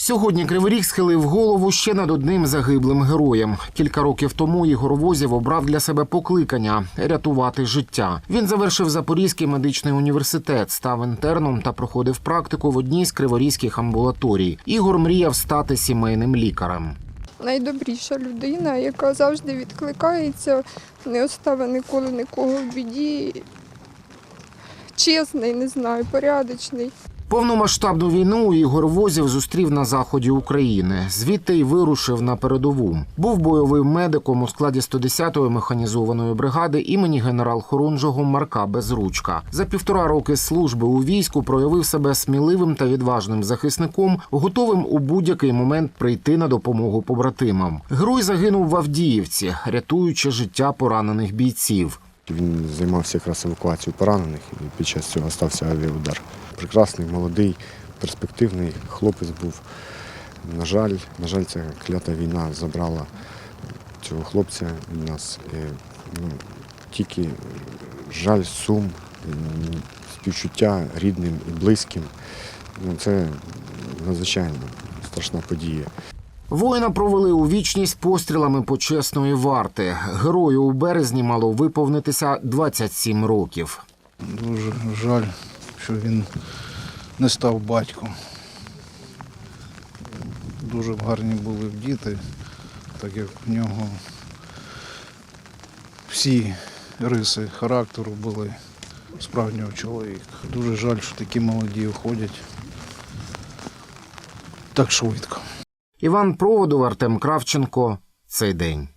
Сьогодні Кривий Ріг схилив голову ще над одним загиблим героєм. Кілька років тому Ігор Возів обрав для себе покликання рятувати життя. Він завершив Запорізький медичний університет, став інтерном та проходив практику в одній з криворізьких амбулаторій. Ігор мріяв стати сімейним лікарем. найдобріша людина, яка завжди відкликається, не оставить ніколи нікого в біді. Чесний, не знаю, порядочний. Повномасштабну війну Ігор Возів зустрів на заході України. Звідти й вирушив на передову. Був бойовим медиком у складі 110-ї механізованої бригади імені генерал-хорунжого Марка Безручка. За півтора роки служби у війську проявив себе сміливим та відважним захисником, готовим у будь-який момент прийти на допомогу побратимам. Герой загинув в Авдіївці, рятуючи життя поранених бійців. Він займався якраз евакуацією поранених і під час цього стався авіаудар. Прекрасний, молодий, перспективний хлопець був. На жаль, на жаль, ця клята війна забрала цього хлопця від нас. І, ну, тільки жаль, сум, співчуття рідним і близьким. Ну, це надзвичайно страшна подія. Воїна провели у вічність пострілами почесної варти. Герою у березні мало виповнитися 27 років. Дуже жаль, що він не став батьком. Дуже гарні були діти, так як в нього всі риси характеру були справжнього чоловіка. Дуже жаль, що такі молоді уходять так швидко. Іван Проводов, Артем Кравченко. Цей день.